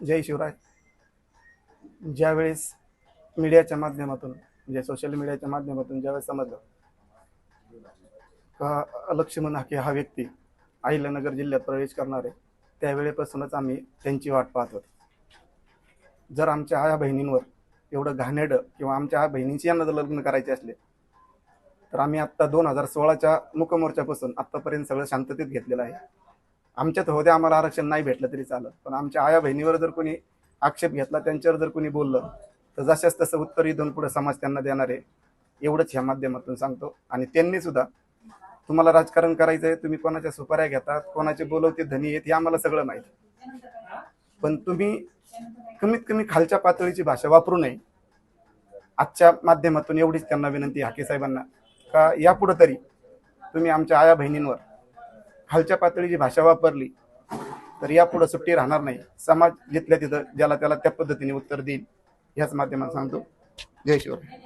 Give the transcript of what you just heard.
जय शिवराय. ज्यावेळेस मीडियाच्या माध्यमातून म्हणजे सोशल मीडियाच्या माध्यमातून ज्यावेळेस समजलं का लक्ष्मण हाके हा व्यक्ती अहिल्यानगर जिल्ह्यात प्रवेश करणार आहे त्यावेळेपासूनच आम्ही त्यांची वाट पाहत होतो. जर आमच्या आया बहिणींवर एवढं घाणेरडं किंवा आमच्या आया बहिणींची यांना जर लग्न करायचे असले तर आम्ही आत्ता दोन हजार सोळाच्या मुकमोर्चापासून आत्तापर्यंत सगळं शांततेत घेतलेलं आहे. आमच्यात होद्या आम्हाला आरक्षण नाही भेटलं तरी चालत. पण आमच्या आया बहिणीवर जर कोणी आक्षेप घेतला त्यांच्यावर जर कोणी बोललं तर जशाच तसं उत्तर इथून पुढे समाज त्यांना देणार आहे. एवढंच ह्या माध्यमातून सांगतो. आणि त्यांनी सुद्धा तुम्हाला राजकारण करायचं आहे तुम्ही कोणाच्या सुपाऱ्या घेतात कोणाचे बोलवते धनी आहेत हे आम्हाला सगळं माहिती. पण तुम्ही कमीत कमी खालच्या पातळीची भाषा वापरू नये. आजच्या माध्यमातून एवढीच त्यांना विनंती हाके साहेबांना. का यापुढं तरी तुम्ही आमच्या आया बहिणींवर खालच्या पातळीची भाषा वापरली तर यापुढे सुट्टी राहणार नाही. समाज जिथल्या तिथं ज्याला त्याला त्या पद्धतीने उत्तर देईल ह्याच माध्यमात सांगतो. जय शिवराय.